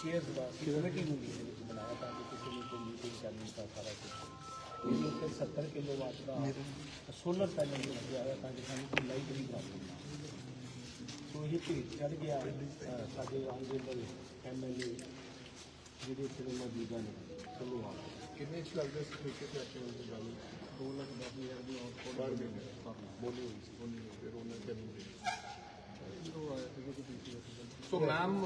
Shares security میں بھی بنایا تھا؟ کہ کسی نے کوئی میٹنگ کرنی تھا سارا کچھ۔ اس ستر کلو واٹ کا سولر پینل بھی لگ جایا تھا کہ سانوں کو لائٹ بھی پرابلم تو یہ پھر چڑھ گیا۔ سارے honourable M L A ji اتنے موجودہ نے چلو آ کتنے اچھے لگتے دو لاکھ دس ہزار کی بولی ہوئی بولی ہوئی پھر انہیں چلی گئی تو ma'am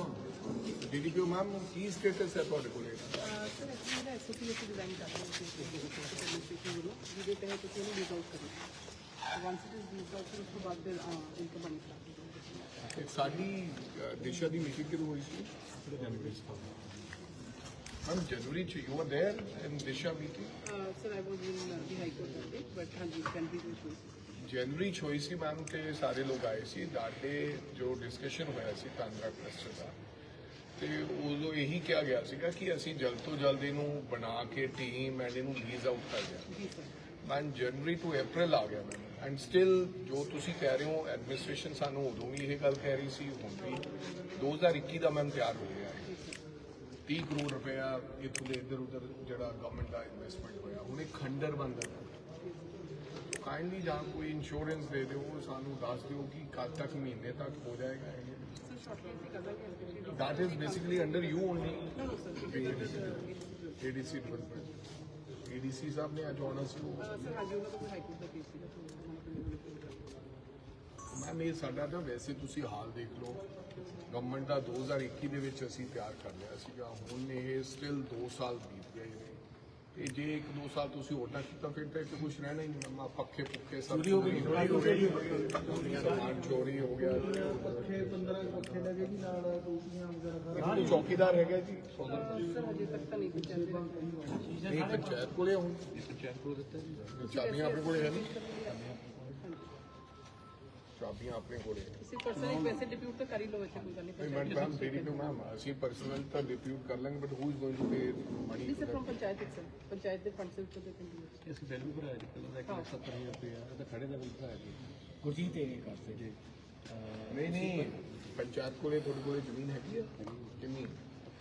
D D P O ma'am کی اسٹیٹس ہے تھوڑے کو لے ساری دشا کی میٹنگ کی ਜਨਵਰੀ ਚ ਹੋਈ ਸੀ ਮੈਮ ਤੇ ਸਾਰੇ ਲੋਕ ਆਏ ਸੀ ਸਾਡੇ ਜੋ ਡਿਸਕਸ਼ਨ ਹੋਇਆ ਸੀ ਕਾਂਗੜਾ ਕਲਸਟਰ ਦਾ ਤੇ ਉਦੋਂ ਇਹੀ ਕਿਹਾ ਗਿਆ ਸੀਗਾ ਕਿ ਅਸੀਂ ਜਲਦ ਤੋਂ ਜਲਦ ਇਹਨੂੰ ਬਣਾ ਕੇ ਟੀਮ ਐਂਡ ਇਹਨੂੰ ਲੀਜ਼ ਆਊਟ ਕਰ ਦਿਆਂਗੇ ਮੈਮ ਜਨਵਰੀ ਤੋਂ April ਆ ਗਿਆ ਮੈਮ ਐਂਡ ਸਟਿਲ ਜੋ ਤੁਸੀਂ ਕਹਿ ਰਹੇ ਹੋ ਐਡਮਿਨਿਸਟ੍ਰੇਸ਼ਨ ਸਾਨੂੰ ਉਦੋਂ ਵੀ ਇਹ ਗੱਲ ਕਹਿ ਰਹੀ ਸੀ ਹੁਣ ਵੀ 2021 ਦਾ ਮੈਮ ਤਿਆਰ ਹੋ ਗਿਆ ਹੈ 30 ਕਰੋੜ ਰੁਪਇਆ ਇੱਥੋਂ ਦੇ ਇੱਧਰ ਉੱਧਰ ਜਿਹੜਾ ਗਵਰਨਮੈਂਟ ਦਾ ਇਨਵੈਸਟਮੈਂਟ ਹੋਇਆ ਹੁਣ ਇਹ ਖੰਡਰ ਬੰਦ ਹੈ ਕਾਈਂਡਲੀ ਜਾਂ ਕੋਈ ਇੰਸ਼ੋਰੈਂਸ ਦੇ ਦਿਓ, ਸਾਨੂੰ ਦੱਸ ਦਿਓ ਕਿ ਕਦ ਤੱਕ ਮਹੀਨੇ ਤੱਕ ਹੋ ਜਾਏਗਾ ਇਹ। ਸਰ ਸ਼ਾਰਟਲੀ ਅਸੀਂ ਕਰ ਦਾਂਗੇ that is basically under ਸਾਹਿਬ ਨੇ ਅੱਜ ਆਉਣਾ ਸੀ ਮੈਮ ਇਹ ਸਾਡਾ ਤਾਂ ਵੈਸੇ ਤੁਸੀਂ ਹਾਲ ਦੇਖ ਲਓ। ਗਵਰਨਮੈਂਟ ਦਾ 2021 ਦੇ ਵਿੱਚ ਅਸੀਂ ਤਿਆਰ ਕਰ ਲਿਆ ਸੀਗਾ। ਹੁਣ ਇਹ ਸਟਿਲ 2 ਸਾਲ ਬੀਤ ਗਏ ਨੇ। ਤੇ ਜੇ 1-2 ਸਾਲ ਤੁਸੀਂ ਹੋਰ ਨਾ ਕੀਤਾ ਫਿਰ ਤਾਂ ਇੱਥੇ ਕੁਝ ਰਹਿਣਾ ਹੀ ਨਹੀਂ ਮੈਮ ਪੱਖੇ ਪੁੱਖੇ ਸਭ ਚੋਰੀ ਹੋ ਗਈ। ਸਮਾਨ ਚੋਰੀ ਹੋ ਗਿਆ। ਪੱਖੇ 15 ਪੱਖੇ ਲੱਗੇ ਜੀ ਨਾਲ ਟੂਟੀਆਂ ਵਗੈਰਾ ਚੌਕੀਦਾਰ ਹੈਗਾ ਜੀ। ਸਰ ਹਜੇ ਤੱਕ ਤਾਂ ਨਹੀਂ ਕੁਝ ਚੱਲ ਰਿਹਾ ਇਹ ਪੰਚਾਇਤ ਕੋਲੇ ਹੁਣ ਪੰਚਾਇਤ ਕੋਲ ਦਿੱਤਾ ਜੀ। ਚਾਬੀਆਂ ਆਪਣੇ ਕੋਲੇ ਹੈ ਨਹੀਂ। ਚਾਬੀਆਂ ਆਪਣੇ ਕੋਲੇ। ਹੈ। ਕਿਸੇ ਪਰਸਨ ਇੱਕ ਵੈਸੇ ਡਿਪਿਊਟ ਤਾਂ ਕਰ ਹੀ ਲਓ ਇੱਥੇ ਕੋਈ ਗੱਲ ਨਹੀਂ ਨਹੀਂ ਮੈਮ ਮੇਰੀ ਤੋਂ ਮੈਮ ਅਸੀਂ ਪਰਸਨਲ ਤਾਂ ਡਿਪਿਊਟ ਕਰ ਲਾਂਗੇ but who is going to pay money ਨਹੀਂ sir firm panchayat itself panchayat ਦੇ ਫੰਡ ਸੇ ਉੱਤੇ ਦੇ ਕੰਟੀਨਿਊ ਅਸੀਂ ਬਿੱਲ ਵੀ ਭਰਾਇਆ ਜੀ ਪਹਿਲਾਂ ਦਾ 170000 ਰੁਪਏ ਇਹ ਤਾਂ ਖੜੇ ਦਾ ਬਿੱਲ ਭਰਾਇਆ ਜੀ। ਗੁਰਜੀਤ ਇਹ ਕਰਦੇ ਜੀ। ਨਹੀਂ ਨਹੀਂ ਪੰਚਾਇਤ ਕੋਲੇ ਤੁਹਾਡੇ ਕੋਲੇ ਜ਼ਮੀਨ ਹੈਗੀ ਆ? ਕਿੰਨੀ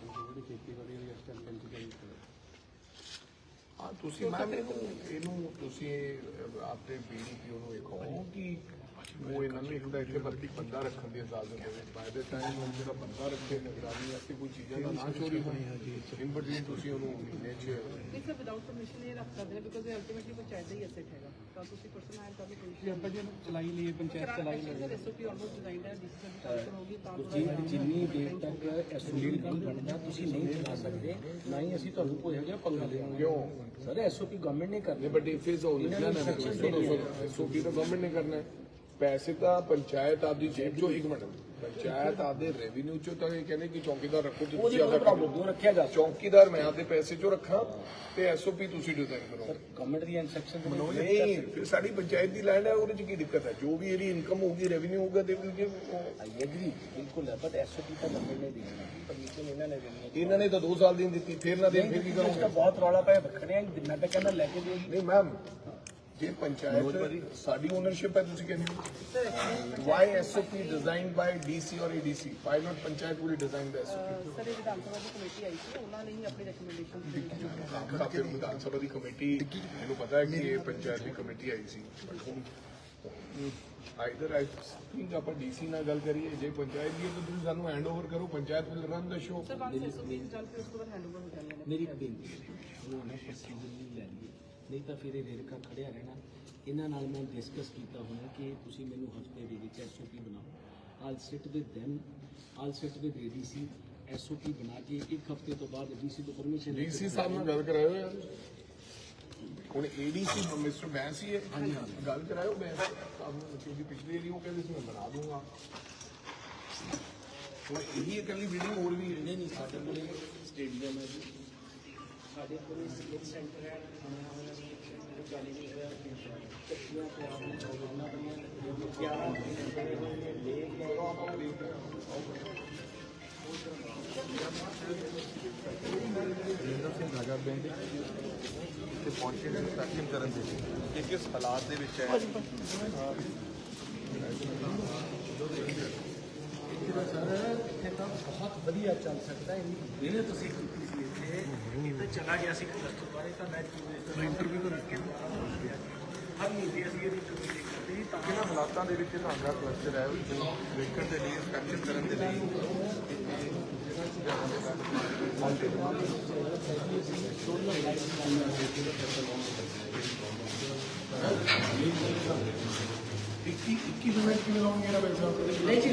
ਜਿਹੜੀ ਖੇਤੀਬਾੜੀ ਦੀ ਇਸ ਟਾਈਮ ਪੈਂਤੀ ਚਾਹੀਦੀ ਹਾਂ ਤੁਸੀਂ ਮੈਮ ਇਹਨੂੰ ਇਹਨੂੰ ਤੁਸੀਂ ਆਪਣੇ ਬੀਡੀਪੀਓ ਨੂੰ ਵੇਖੋ ਕਿ ਉਹ ਇਹਨਾਂ ਨੂੰ ਤਾਂ ਇੱਥੇ ਵਰਤੀ ਬੰਦਾ ਰੱਖਣ ਦੀ ਇਜਾਜ਼ਤ ਦੇਵੇ। ਬਾਏ ਦੇ ਟਾਈਮ ਉਹ ਜਿਹੜਾ ਬੰਦਾ ਰੱਖੇ ਨਿਗਰਾਨੀ ਵਾਸਤੇ ਕੋਈ ਚੀਜ਼ਾਂ ਦਾ ਨਾ ਚੋਰੀ ਹੋਣੀ ਇਨ ਬਿਟਵੀਨ ਤੁਸੀਂ ਉਹਨੂੰ ਮਹੀਨੇ 'ਚ ਨਹੀਂ ਸਰ ਵਿਦਆਊਟ ਪਰਮਿਸ਼ਨ ਇਹ ਰੱਖ ਸਕਦੇ ਨੇ ਬਿਕੋਜ਼ ਇਹ ਅਲਟੀਮੇਟਲੀ ਪੰਚਾਇਤ ਦਾ ਹੀ ਐਸੈਟ ਹੈਗਾ। ਤਾਂ ਤੁਸੀਂ ਪਰਸਨ ਆਇਆ ਤਾਂ ਵੀ ਕੋਈ ਆਪਾਂ ਜੀ ਚਲਾਈ ਲਈ ਪੰਚਾਇਤ ਚਲਾਈ ਲਈ ਐਸਓਪੀ ਆਲਮੋਸਟ ਡਿਜ਼ਾਈਨਡ ਹੈ ਡੀਸੀ ਦੀ ਕਾਲ ਹੋਗੀ ਤਾਂ ਜੀ ਜਿੰਨੀ ਦੇਰ ਤੱਕ ਐਸਓਪੀ ਕੰਮ ਬਣਦਾ ਤੁਸੀਂ ਨਹੀਂ ਚਲਾ ਸਕਦੇ ਨਾ ਹੀ ਅਸੀਂ ਤੁਹਾਨੂੰ ਕੋਈ ਇਹੋ ਜਿਹਾ ਪੰਗਾ ਦੇਵਾਂਗੇ। ਕਿਉਂ? ਸਰ ਐਸਓਪੀ ਗਵਰਨਮੈਂਟ ਨੇ ਕਰਨੀ। ਬਟ ਇਫ ਇਜ਼ ਓਨਲੀ ਨਾ ਨਾ ਸੁਣੋ ਸੁਣੋ ਐਸਓਪੀ ਤਾਂ ਗਵਰਨਮੈਂਟ ਨੇ ਕਰਨਾ ਹੈ। ਪੈਸੇ ਤਾਂ ਪੰਚਾਇਤ ਆਪਦੀ ਜੇਬ ਚੋਂ ਇੱਕ ਮਿੰਟ ਪੰਚਾਇਤ ਆਪਦੇ ਰੈਵਨਿਊ ਚੋਂ ਤਾਂ ਇਹ ਕਹਿੰਦੇ ਕਿ ਚੌਕੀਦਾਰ ਰੱਖੋ ਤੇ ਉਹਦੀ ਤੁਸੀਂ ਕੋਈ ਆਪਦਾ ਪ੍ਰੋਬਲਮ ਨਹੀਂ ਰੱਖਿਆ ਜਾ ਸਕਦਾ। ਚੌਕੀਦਾਰ ਮੈਂ ਆਪਦੇ ਪੈਸੇ ਚੋਂ ਰੱਖਾਂ ਤੇ ਐਸਓਪੀ ਤੁਸੀਂ ਡਿਜ਼ਾਈਨ ਕਰੋ। ਗਵਰਨਮੈਂਟ ਦੀ ਇਨਸਟਰਕਸ਼ਨ ਦੇ ਨਹੀਂ ਫਿਰ ਸਾਡੀ ਪੰਚਾਇਤ ਦੀ ਲੈਂਡ ਹੈ ਉਹਦੇ ਚ ਕੀ ਦਿੱਕਤ ਹੈ? ਜੋ ਵੀ ਇਹਦੀ ਇਨਕਮ ਹੋਊਗੀ ਰੈਵਨਿਊ ਹੋਊਗਾ ਦੇ ਗਿਵ ਆਈ ਐਗਰੀ ਬਿਲਕੁਲ ਹੈ ਬਟ ਐਸਓਪੀ ਤਾਂ ਗਵਰਨਮੈਂਟ ਨੇ ਦੇਣੀ ਪਰਮਿਸ਼ਨ ਇਹਨਾਂ ਨੇ ਦੇਣੀ ਹੈ। ਇਹਨਾਂ ਨੇ ਤਾਂ 2 ਸਾਲ ਦੀ ਦਿੱਤੀ ਫਿਰ ਨਾ ਦੇਣ ਫਿਰ ਕੀ ਦਾ ਕਰੋਗੇ? ਬਹੁਤ ਰੌਲਾ ਪਿਆ ਰੱਖਣੇ ਆ ਮੈਂ ਤਾਂ ਕਹਿੰਦਾ ਲੈ ਕੇ ਦਿਓ ਜੀ। ਨਹੀਂ ਮੈਮ ਜੇ ਪੰਚਾਇਤ ਸਾਡੀ ਓਨਰਸ਼ਿਪ ਹੈ ਤੁਸੀਂ ਕਹਿੰਦੇ ਹੋ। Why SOP designed by DC ਔਰ ADC why not panchayat will design the SOP sir ਇਹ ਵਿਧਾਨ ਸਭਾ ਦੀ ਕਮੇਟੀ ਆਈ ਸੀ ਉਹਨਾਂ ਨੇ ਹੀ ਆਪਣੀ ਰეკਮੈਂਡੇਸ਼ਨ ਦਿੱਤੀ ਕਾਫੀ ਵਿਧਾਨ ਸਭਾ ਦੀ ਕਮੇਟੀ ਮੈਨੂੰ ਪਤਾ ਹੈ ਕਿ ਇਹ ਪੰਚਾਇਤ ਦੀ ਕਮੇਟੀ ਆਈ ਸੀ ਹੁਣ ਆਈਦਰ ਆਈ ਥਿੰਕ ਆਪਾਂ ਡੀਸੀ ਨਾਲ ਗੱਲ ਕਰੀਏ ਜੇ ਪੰਚਾਇਤ ਦੀ ਹੈ ਤਾਂ ਤੁਸੀਂ ਸਾਨੂੰ ਹੈਂਡਓਵਰ ਕਰੋ panchayat will run the show sir once SOP ਚੱਲ ਫਿਰ ਉਸ ਤੋਂ ਬਾਅਦ ਹੈਂਡਓਵਰ ਹੋ ਜਾਂਦੇ ਨੇ ਮੇਰੀ ਬੇਨਤੀ ਹੈ ਉਹ ਨਾ ਪ੍ਰੋਸੀਜਰ ਨਹੀਂ ਲੈ ਲਈਏ ਨਹੀਂ ਤਾਂ ਫਿਰ ਇਹ ਰੇੜਕਾ ਖੜਿਆ ਰਹਿਣਾ। ਇਹਨਾਂ ਨਾਲ ਮੈਂ ਡਿਸਕਸ ਕੀਤਾ ਹੋਣਾ ਕਿ ਤੁਸੀਂ ਮੈਨੂੰ ਹਫ਼ਤੇ ਦੇ ਵਿੱਚ ਐਸਓਪੀ ਬਣਾਓ। All sit with them all sit with ADC SOP ਬਣਾ ਕੇ ਇੱਕ ਹਫ਼ਤੇ ਤੋਂ ਬਾਅਦ ਡੀਸੀ ਤੋਂ ਪਰਮਿਸ਼ਨ ਡੀਸੀ ਸਾਹਿਬ ਨਾਲ ਗੱਲ ਕਰਾਇਓ ਯਾਰ। ਹੁਣ ਏਡੀਸੀ ਮਿਸਟਰ ਬੈਂਸ ਹੀ ਹੈ। ਗੱਲ ਕਰਾਇਓ ਬੈਂਸ। ਸਾਹਿਬ ਨੂੰ ਕਿਉਂਕਿ ਪਿਛਲੀ ਵਾਰੀ ਉਹ ਕਹਿੰਦੇ ਸੀ ਮੈਂ ਬਣਾ ਦੂੰਗਾ। ਹੁਣ ਇਹੀ ਇਕੱਲੀ ਬਿਲਡਿੰਗ ਹੋਰ ਵੀ ਨਹੀਂ ਨਹੀਂ ਸਾਡੇ ਕੋਲ ਸਟੇਡੀਅਮ ਹੈ ਜੀ। ਸਾਡੇ ਕੋਲ ਸਿਲੈਕਟ ਸੈਂਟਰ ਹੈ ਬਣਿਆ ਹੋਇਆ ਸੀ ਗੈਲਰੀ ਹੈ ਕੱਚੀਆਂ ਪਿਆਰ ਨੂੰ ਚੌੜਨਾ ਬਣੀਆਂ ਨੇ 11 ਬਣੇ ਹੋਏ ਨੇ ਲੇਕ ਹੈ ਜਿੰਦਰ ਸਿੰਘ ਰਾਜਾ ਪਿੰਡ ਤੇ ਪਹੁੰਚੇ ਨੇ ਇੰਸਪੈਕਸ਼ਨ ਕਰਨ ਦੇ ਲਈ ਕਿ ਕਿਸ ਹਾਲਾਤ ਦੇ ਵਿੱਚ ਹੈ ਇੱਥੇ ਦਾ ਸਰ ਇੱਥੇ ਤਾਂ ਬਹੁਤ ਵਧੀਆ ਚੱਲ ਸਕਦਾ ਹੈ ਇੰਨੀ ਮਿਹਨਤ ਤੁਸੀਂ ਕੀਤੀ ਸੀ ਇੱਥੇ ਤੇ ਚਲਾ ਗਿਆ ਸੀ ਕਲਸਟਰ ਬਾਰੇ ਤਾਂ ਮੈਂ ਇੰਟਰਵਿਊ ਤੋਂ ਰੱਖ ਕੇ ਹਰ ਮਹੀਨੇ ਅਸੀਂ ਇਹਦੀ ਕਮੇਟੀ ਕਰਦੇ ਸੀ ਤਾਂ ਕਿਹਨਾਂ ਹਾਲਾਤਾਂ ਦੇ ਵਿੱਚ ਤੁਹਾਡਾ ਕਲਸਟਰ ਹੈ ਉਹ ਵੇਖਣ ਦੇ ਲਈ ਇੰਸਪੈਕਸ਼ਨ ਕਰਨ ਦੇ ਲਈ ਇੱਕੀ 21 ਮਿੰਟ ਕਿਵੇਂ ਲਾਉਂਗੇ ਨਾ ਪੈਸਾ ਨਹੀਂ ਜੀ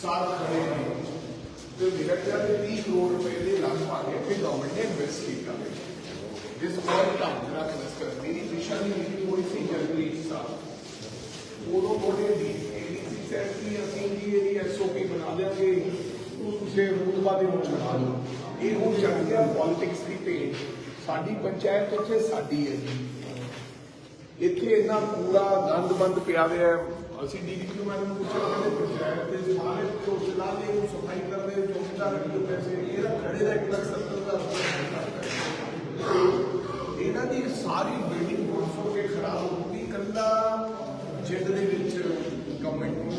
سات کھڑے ہیں ਤੇ ਮੇਰਾ ਖਿਆਲ ਹੈ 30 ਕਰੋੜ ਰੁਪਏ ਦੇ ਲਗਭਗ ਹੈ ਗਵਰਨਮੈਂਟ ਨੇ ਇਨਵੈਸਟ ਕੀਤਾ ਹੈ। ਜਿਸ ਬਹੁਤ ਢੰਗ ਨਾਲ ਇਨਵੈਸਟ ਮੇਰੀ ਦਿਸ਼ਾ ਦੀ ਨੀਤੀ ਹੋਈ ਸੀ ਜਨਵਰੀ ਸਾਹਿਬ ਉਦੋਂ ਬੋਲੇ ਦੀ ਏਡੀਸੀ ਸੈਕਟਰੀ ਅਸੀਂ ਜੀ ਇਹਦੀ ਐਸਓਪੀ ਬਣਾ ਦਿਆਂਗੇ ਤੁਸੀਂ ਰੂਟਬਾ ਦੇ ਨੂੰ ਚੜਾ ਦਿਓ। ਇਹ ਹੁਣ ਚੱਲ ਗਿਆ ਪੋਲਿਟਿਕਸ ਦੀ ਭੇਟ। ਸਾਡੀ ਪੰਚਾਇਤ ਇੱਥੇ ਸਾਡੀ ਹੈ ਜੀ। ਇੱਥੇ ਇੰਨਾ ਕੂੜਾ ਗੰਦ ਬੰਦ ਪਿਆ ਹੋਇਆ ਅਸੀਂ ਡੀਡੀਪੀ ਮੈਡਮ ਨੂੰ ਪੁੱਛਿਆ ਕਹਿੰਦੇ ਪੰਚਾਇਤ ਦੇ ਸਾਰੇ ਤੋਂ ਚਲਾ ਦੇ ਉਹ ਸਫ਼ਾਈ ਕਰਦੇ, ਚੌਕੀਦਾਰ ਰੱਖੋ ਪੈਸੇ ਇਹਦਾ ਖੜੇ ਦਾ 1 ਲੱਖ 70 ਹਜ਼ਾਰ ਰੁਪਏ ਇਹਨਾਂ ਦੀ ਸਾਰੀ ਬਿਲਡਿੰਗ ਹੋ ਕੇ ਖਰਾਬ ਹੋ ਗਈ ਕੱਲਾ ਜਿੱਦ ਦੇ ਵਿੱਚ ਗਵਰਨਮੈਂਟ ਨੂੰ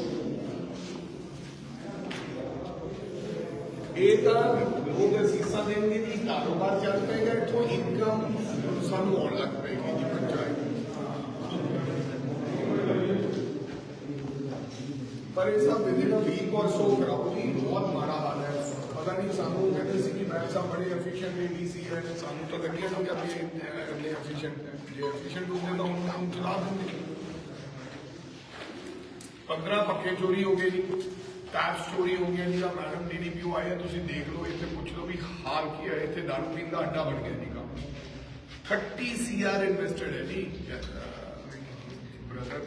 ਇਹ ਤਾਂ ਲੋਕ ਅਸੀਸਾਂ ਦੇਣਗੇ ਜੀ ਕਾਰੋਬਾਰ ਚੱਲ ਪਏਗਾ ਇੱਥੋਂ ਇਨਕਮ ਸਾਨੂੰ ਆਉਣ ਲੱਗ ਪਏਗੀ ਜੀ, ਪੰਚਾਇਤ। ਪਰ ਇਹ ਸਭ ਵਿਦਿਨ ਵੀਕ ਔਰ ਸੋ ਕਰਾਓ ਜੀ ਬਹੁਤ ਮਾੜਾ ਹਾਲ ਹੈ ਪਤਾ ਨਹੀਂ ਸਾਨੂੰ ਕਹਿੰਦੇ ਸੀ ਕਿ ਮੈਂ ਸਭ ਬੜੇ ਐਫੀਸ਼ੀਐਂਟ ਏਡੀਸੀ ਹੈ ਸਾਨੂੰ ਤਾਂ ਲੱਗਿਆ ਨਹੀਂ ਕਿ ਅਸੀਂ ਇੰਨੇ ਐਫੀਸ਼ੀਐਂਟ ਜੇ ਐਫੀਸ਼ੀਐਂਟ ਹੁੰਦੇ ਤਾਂ ਹੁਣ ਕੰਮ ਚਲਾ ਦਿੰਦੇ 15 ਪੱਕੇ ਚੋਰੀ ਹੋ ਗਏ ਜੀ ਟੈਕਸ ਚੋਰੀ ਹੋ ਗਿਆ ਜੀ ਦਾ ਮੈਡਮ ਡੀਡੀਪੀਓ ਆਏ ਆ, ਤੁਸੀਂ ਦੇਖ ਲਓ ਇੱਥੇ ਪੁੱਛ ਲਓ ਵੀ ਹਾਲ ਕੀ ਹੈ ਇੱਥੇ ਦਾਰੂ ਪੀਣ ਦਾ ਅੱਡਾ ਬਣ ਗਿਆ ਜੀ ਕੰਮ 30 ਸੀਆਰ ਇਨਵੈਸਟਡ ਹੈ ਜੀ ਬ੍ਰਦਰ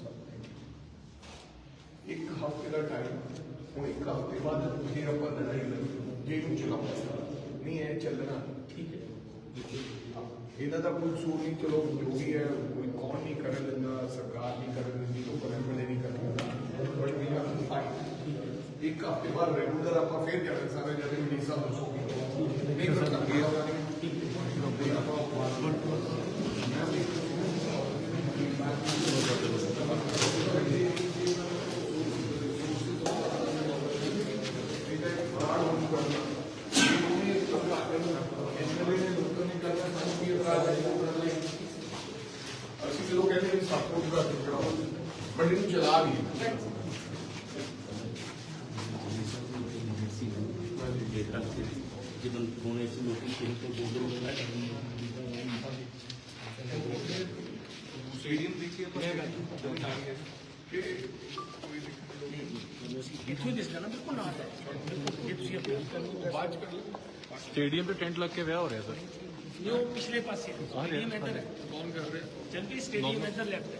ایک ہفتے کا ٹائم ہوں ایک ہفتے بعد پھر اپنا لڑائی لگی جیل چلا نہیں ہے چلنا ٹھیک ہے۔ یہاں کا کوئی سور نہیں چلو جو بھی ہے کوئی کون نہیں کر لینا سرکار نہیں کر لینی تو ایم ایل نہیں کر لینا۔ بٹ وی آر فائن ایک ہفتے بعد ریگولر آپ پھر جانا سارے جانے بھی سب سو نہیں کر سکتے آپ ٹھیک ہے ਜਦੋਂ ਹੋਣੇ ਸੀ ਲੋਕੀ ਕਿਸੇ ਤੋਂ ਬੋਲ ਰਹੇ ਸਟੇਡੀਅਮ ਦੇਖੀਏ ਆਪਾਂ ਇੱਥੋਂ ਹੀ ਦਿਸਦਾ ਨਾ ਬਿਲਕੁਲ ਨਾਲ ਹੈ ਜੇ ਤੁਸੀਂ ਅਪੀਲ ਕਰੋ ਬਾਅਦ ਚ ਕਰ ਲਓ ਸਟੇਡੀਅਮ ਤੇ ਟੈਂਟ ਲੱਗ ਕੇ ਵਿਆਹ ਹੋ ਰਿਹਾ ਸਰ ਇਹ ਉਹ ਪਿਛਲੇ ਪਾਸੇ ਸਟੇਡੀਅਮ ਇੱਧਰ ਹੈ ਕੌਣ ਕਰ ਰਿਹਾ ਜਲਦੀ ਸਟੇਡੀਅਮ ਇੱਧਰ ਲੈਫਟ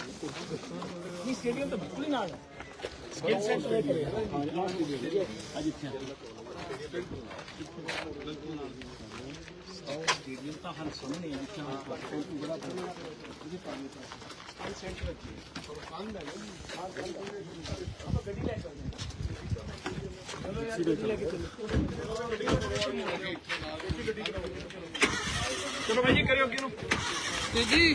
ਨਹੀਂ ਸਟੇਡੀਅਮ ਤਾਂ ਬਿਲਕੁਲ ਹੀ ਨਾਲ ਹੈ। ਸਕਿੱਲ ਸੈਂਟਰ ਦੇ ਕਰੇ ਅੱਜ ਇੱਥੇ ਸਟੇਡੀਅਮ ਤਾਂ ਹਰ ਸਾਹਮਣੇ ਹੈ, ਜਿੱਥੇ ਹਰ ਪਲੇਟਫਾਰਮ ਤੋਂ ਬੜਾ ਬੜਾ ਉਹਦੇ ਪਾਣੀ ਦਾ ਸਕਿੱਲ ਸੈਂਟਰ ਰੱਖੀ ਪਰ ਕੰਨ ਹੈ ਨਾ ਆਹ ਕੰਨ ਆਪਾਂ ਗੱਡੀ ਲੈ ਚੱਲਦੇ ਹਾਂ। ਚਲੋ ਯਾਰ, ਗੱਡੀ ਲੈ ਕੇ ਚੱਲੋ। ਚਲੋ ਭਾਈ ਜੀ, ਕਰਿਓ ਅੱਗੇ ਨੂੰ। ਚੱਲ ਭਾਈ